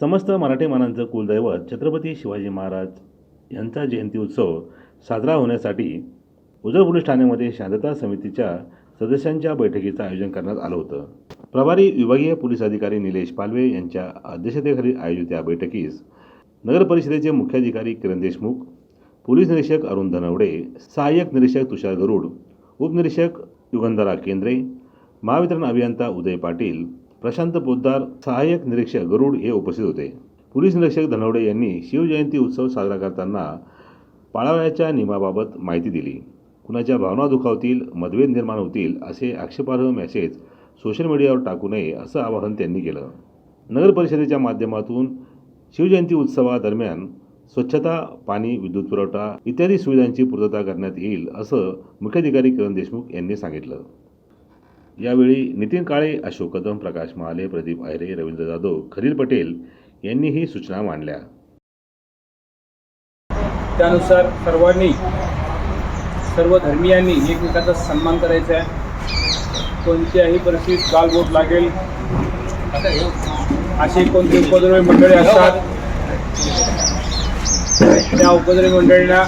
समस्त मराठी मानांचं कुलदैवत छत्रपती शिवाजी महाराज यांचा जयंती उत्सव साजरा होण्यासाठी उजळ पोलीस ठाण्यामध्ये शांतता समितीच्या सदस्यांच्या बैठकीचं आयोजन करण्यात आलं होतं. प्रभारी विभागीय पोलीस अधिकारी निलेश पालवे यांच्या अध्यक्षतेखाली आयोजित या बैठकीस नगर परिषदेचे मुख्याधिकारी किरण देशमुख पोलीस निरीक्षक अरुण धनवडे सहाय्यक निरीक्षक तुषार गरुड उपनिरीक्षक युगंधरा केंद्रे महावितरण अभियंता उदय पाटील प्रशांत पोद्दार सहाय्यक निरीक्षक गरुड हे उपस्थित होते. पोलीस निरीक्षक धनवडे यांनी शिवजयंती उत्सव साजरा करताना पाळावयाच्या नियमाबाबत माहिती दिली. कुणाच्या भावना दुखावतील मतभेद निर्माण होतील असे आक्षेपार्ह मेसेज सोशल मीडियावर टाकू नये असं आवाहन त्यांनी केलं. नगर परिषदेच्या माध्यमातून शिवजयंती उत्सवादरम्यान स्वच्छता पाणी विद्युत पुरवठा इत्यादी सुविधांची पूर्तता करण्यात येईल असं मुख्याधिकारी किरण देशमुख यांनी सांगितलं. यावेळी नितीन काळे अशोक कदम प्रकाश महाले प्रदीप आयरे रवींद्र जाधव खलील पटेल यांनीही सूचना मांडल्या. त्यानुसार सर्वांनी सर्व धर्मियांनी एकमेकांचा सन्मान करायचा आहे. कोणत्याही परिस्थितीत गालबोट लागेल. अशी कोणती उपद्रवी मंडळी असतात? त्या उपद्रवी मंडळींना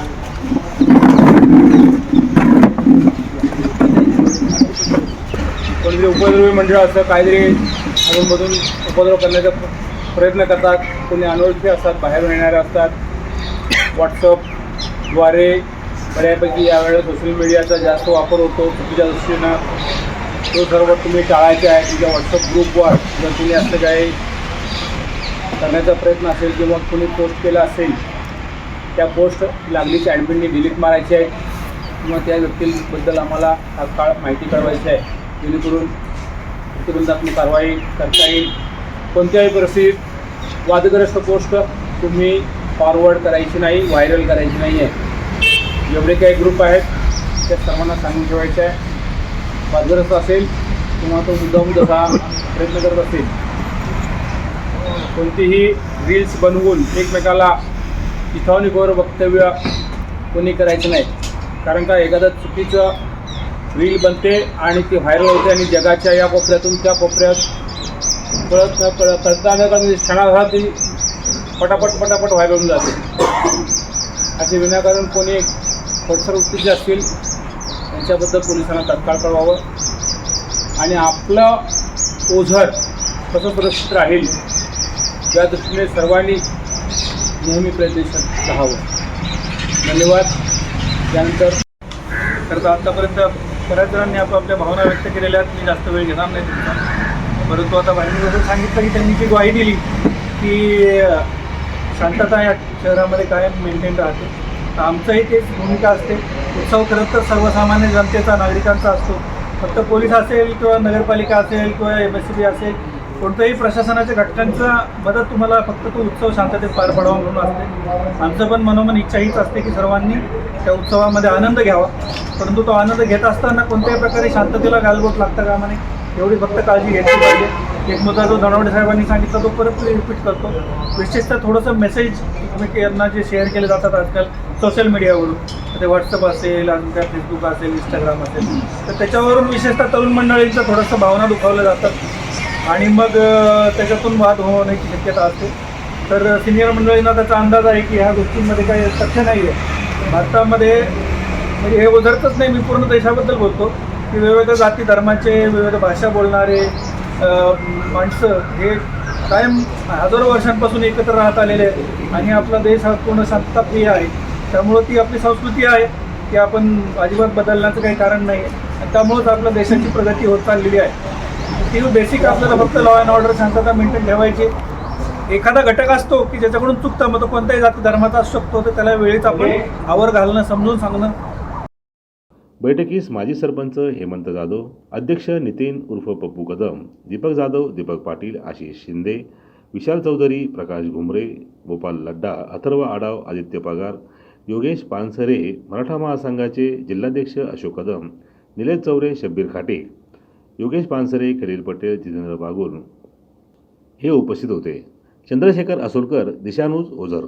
कोणीतरी उपद्रवी मंडळ असतं काहीतरी अधूनमधून उपद्रव करण्याचा प्रयत्न करतात. कोणी अनोळखी असतात बाहेरून येणारे असतात. व्हॉट्सअपद्वारे बऱ्यापैकी यावेळेस सोशल मीडियाचा जास्त वापर होतो. चुकीच्या दृष्टीनं तो सर्व तुम्ही टाळायचा आहे. तुमच्या व्हॉट्सअप ग्रुपवर जर तुम्ही असं काही करण्याचा प्रयत्न असेल किंवा कुणी पोस्ट केला असेल त्या पोस्ट लागलीच ॲडमिनने डिलीट मारायची आहे. किंवा त्या व्यक्तीबद्दल आम्हाला तात्काळ माहिती कळवायची आहे. जेणेकरून प्रतिबंधात्मक कारवाई करता येईल. कोणत्याही परिस्थितीत वादग्रस्त पोस्ट तुम्ही फॉरवर्ड करायची नाही व्हायरल करायची नाही आहे. जेवढे काही ग्रुप आहेत त्या सर्वांना सांगून ठेवायचे आहे. वादग्रस्त असेल किंवा तो मुद्दाम जसा प्रयत्न करत असेल कोणतीही रील्स बनवून एकमेकाला इथॉनिकवर वक्तव्य कोणी करायचं नाही. कारण का एखादं चुकीचं रील बनते आणि ती व्हायरल होते आणि जगाच्या या कोपऱ्यातून त्या कोपऱ्यात कळत न कळत करता न करता क्षणार्धात ती पटापट पटापट व्हायरल होऊन जाते. असे विनाकारण कोणी खोडसर वृत्तीचे असतील त्यांच्याबद्दल पोलिसांना तत्काळ कळवावं. आणि आपलं ओझर कसं सुरक्षित राहील या दृष्टीने सर्वांनी नेहमी प्रयत्नशील राहावं. धन्यवाद. त्यानंतर खरं तर आत्तापर्यंत बऱ्याच जणांनी आपापल्या भावना व्यक्त केलेल्या आहेत मी जास्त वेळ घेणार नाही तुमचा. परंतु आता बाहेर जसं सांगितलं की त्यांनी जी ग्वाही दिली की शांतता या शहरामध्ये कायम मेंटेन राहते. तर आमचंही तेच भूमिका असते. उत्सव खरंच तर सर्वसामान्य जनतेचा नागरिकांचा असतो. फक्त पोलीस असेल किंवा नगरपालिका असेल किंवा एम एस सी बी असेल कोणत्याही प्रशासनाच्या घटकांचा मदत तुम्हाला फक्त तो उत्सव शांततेत पार पडावा म्हणून असते. आमचं पण मनोमन इच्छा हीच असते की सर्वांनी त्या उत्सवामध्ये आनंद घ्यावा. परंतु तो आनंद घेत असताना कोणत्याही प्रकारे शांततेला गालबोट लागतं कामा नये एवढी फक्त काळजी घेतली पाहिजे. एक मुद्दा जो धनवडे साहेबांनी सांगितला तो परत रिपीट करतो. विशेषतः थोडंसं मेसेज एकमेकांना जे शेअर केले जातात आजकाल सोशल मीडियावरून ते व्हॉट्सअप असेल आणि त्या फेसबुक असेल इंस्टाग्राम असेल. तर त्याच्यावरून विशेषतः तरुण मंडळींचं थोडंसं भावना दुखावल्या जातात. आणि मग त्याच्यातून वाद होण्याची शक्यता असते. तर सिनियर मंडळींना त्याचा अंदाज आहे की ह्या गोष्टींमध्ये काही तथ्य नाही आहे भारतामध्ये म्हणजे हे उधरतच नाही मी पूर्ण देशाबद्दल बोलतो. की वेगवेगळ्या जाती धर्माचे विविध भाषा बोलणारे माणसं हे कायम हजारो वर्षांपासून एकत्र राहत आलेले आहेत. आणि आपला देश हा पूर्ण शांतताप्रिय आहे. त्यामुळं ती आपली संस्कृती आहे की आपण अजिबात बदलण्याचं काही कारण नाही आहे आणि त्यामुळंच आपल्या देशाची प्रगती होत चाललेली आहे. ती बेसिक आपल्याला फक्त लॉ अँड ऑर्डर शांतता मेंटेन ठेवायची. एखादा घटक असतो की ज्याच्याकडून चुकतं मग तो कोणत्याही जाती धर्माचा असू शकतो तर त्याला वेळीच आपण आवर घालणं समजून सांगणं. बैठकीस माजी सरपंच हेमंत जाधव अध्यक्ष नितीन उर्फ पप्पू कदम दीपक जाधव दीपक पाटील आशिष शिंदे विशाल चौधरी प्रकाश घुमरे गोपाल लड्डा अथर्व आडाव आदित्य पगार योगेश पानसरे मराठा महासंघाचे जिल्हाध्यक्ष अशोक कदम निलेश चौरे शब्बीर खाटे. योगेश पानसरे खलील पटेल जितेंद्र बागुल हे उपस्थित होते. चंद्रशेखर असोलकर दिशानूज ओझर.